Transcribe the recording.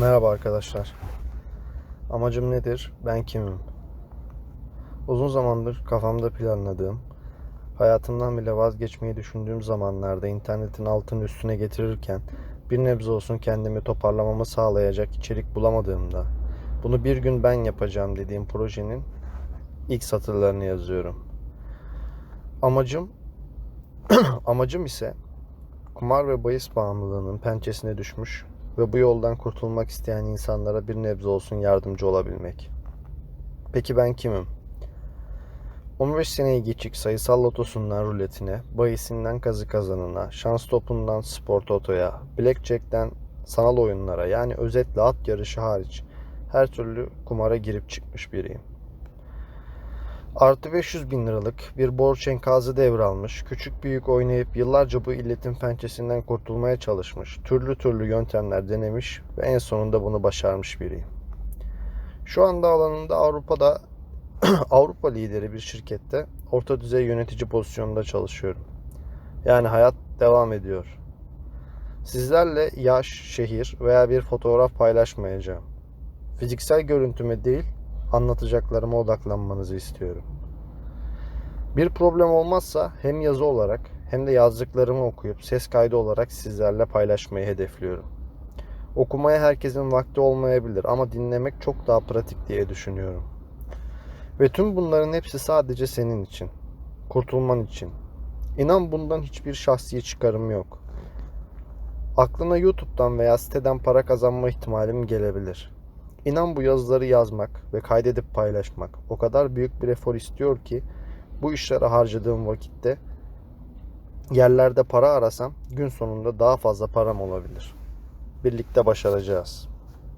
Merhaba arkadaşlar. Amacım nedir? Ben kimim? Uzun zamandır kafamda planladığım, hayatımdan bile vazgeçmeyi düşündüğüm zamanlarda internetin altını üstüne getirirken bir nebze olsun kendimi toparlamamı sağlayacak içerik bulamadığımda bunu bir gün ben yapacağım dediğim projenin ilk satırlarını yazıyorum. Amacım amacım ise kumar ve bahis bağımlılığının pençesine düşmüş ve bu yoldan kurtulmak isteyen insanlara bir nebze olsun yardımcı olabilmek. Peki ben kimim? 15 seneyi geçik sayısal lotosundan ruletine, bahisinden kazı kazanına, şans topundan spor totoya, blackjack'ten sanal oyunlara yani özetle at yarışı hariç her türlü kumara girip çıkmış biriyim. Artı 500 bin liralık bir borç enkazı devralmış, küçük büyük oynayıp yıllarca bu illetin pençesinden kurtulmaya çalışmış, türlü türlü yöntemler denemiş ve en sonunda bunu başarmış biriyim. Şu anda alanında Avrupa'da Avrupa lideri bir şirkette orta düzey yönetici pozisyonunda çalışıyorum. Yani hayat devam ediyor. Sizlerle yaş, şehir veya bir fotoğraf paylaşmayacağım. Fiziksel görüntüme değil, anlatacaklarıma odaklanmanızı istiyorum. Bir problem olmazsa hem yazı olarak hem de yazdıklarımı okuyup ses kaydı olarak sizlerle paylaşmayı hedefliyorum. Okumaya herkesin vakti olmayabilir ama dinlemek çok daha pratik diye düşünüyorum. Ve tüm bunların hepsi sadece senin için. Kurtulman için. İnan bundan hiçbir şahsi çıkarım yok. Aklına YouTube'dan veya siteden para kazanma ihtimalim gelebilir. İnan bu yazıları yazmak ve kaydedip paylaşmak o kadar büyük bir efor istiyor ki bu işlere harcadığım vakitte yerlerde para arasam gün sonunda daha fazla param olabilir. Birlikte başaracağız.